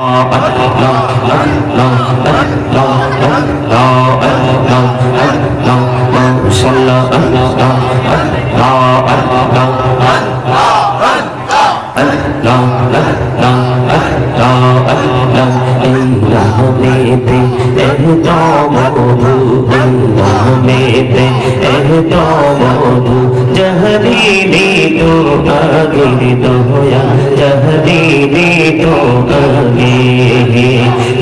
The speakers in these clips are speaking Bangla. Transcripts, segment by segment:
জহদিনী জহদিনী তো আগে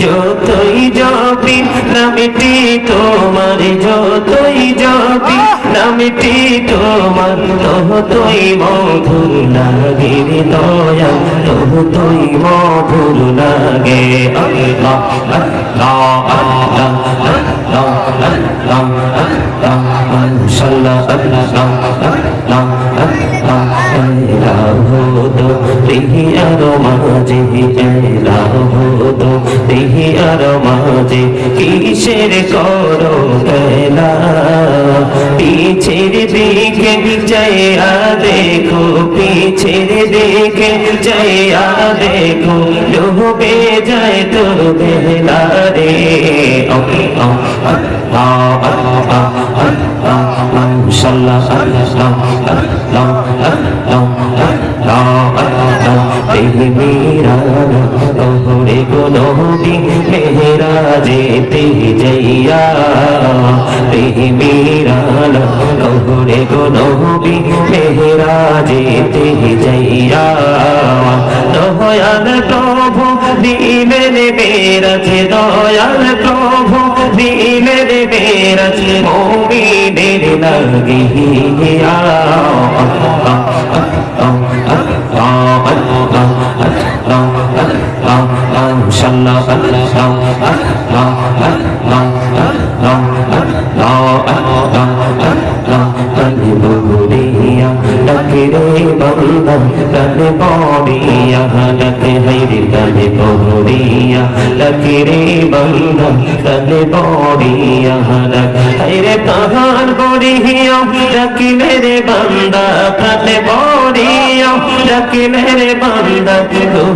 যতই যাবি নামটি তোমার যতই যাবি নামটি তোমার ততই মধুর লাগে দয়া ততই মধুর লাগে আল্লাহ আল্লাহ আল্লাহ আল্লাহ আল্লাহ আল্লাহ সাল্লাহ দেহি আর মাঝে রাহুদো দেহি আর মাঝে কিসের করো বেলা পিছের দিকে জয়া দেখো পিছের দিকে জয়া দেখো ডুবে যায় তো বেলা রে মেরা তোহরে গো নবী যেতে যাইয়া মেরা তোহরে গো নবী মেরা যেতে যাইয়া দয়াল প্রভু দিলের বেরাছে দয়াল প্রভু দিলের বেরাছে মোমিনের লাগিয়া লকে বন্দা লকে বড়িয়া লকে হৈরি লকে বড়িয়া লকে রে বন্দা বড়িয়া লকে হৈরে কাহার বড়িয়া লকে মেরে বন্দা লকে বড়িয়া লকে মেরে বন্দা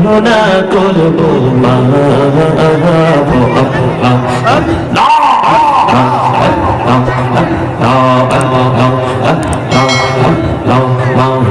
গুনা করব মা।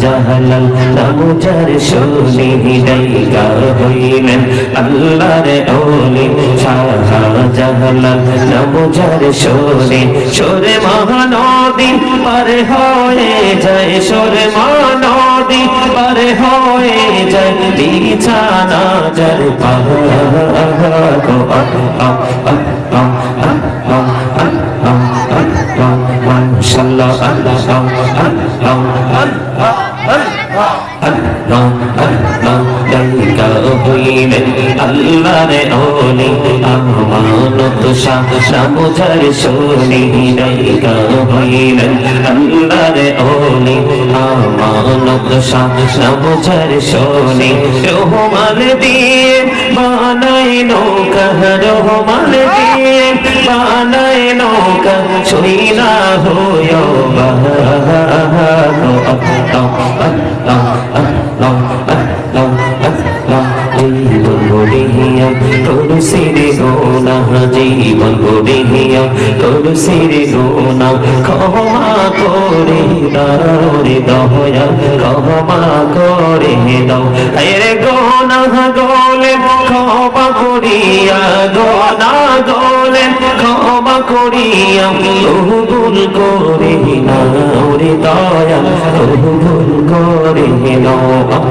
শাহজাহালাল নামুজার শুনি দাইগা হইলেন আল্লাহরে অলি শাহজাহালাল নামুজার শুনি সুরে মহানদী পারে হয়ে যায় সুরে মহানদী পারে হয়ে যায় বিছানা যার আল্লাহরে ওলি আমানত শামুজার সোনি নাইকা হইলেন আল্লাহরে ওলি আমানত শামুজার সোনি রহমান দিয়ে বানাই নৌকা রহমান দিয়ে বানাই নৌকা ছুই না হইয় সিরে গোনা জীবন গড়িয়া তোর সিরে গোনা ক্ষমা করে দাও রে দয়া ক্ষমা করে দাও রে গোনা গোলে ক্ষমা করিয়া গোনা গোলে ক্ষমা করিয়া ভুল করে না রে দয়া ভুল করে নাও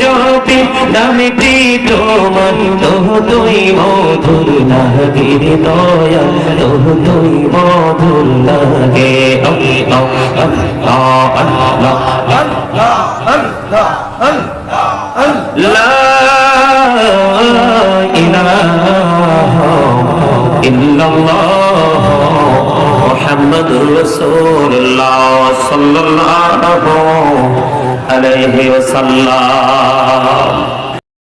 যাবে নামটি তোমার ততই মধুর লাগে রে দয়া ততই মধুর লাগে আল্লাহ আল্লাহ আল্লাহ لا إله إلا الله محمد رسول الله صلى الله عليه وسلم আলাইহি ওয়াসাল্লাম।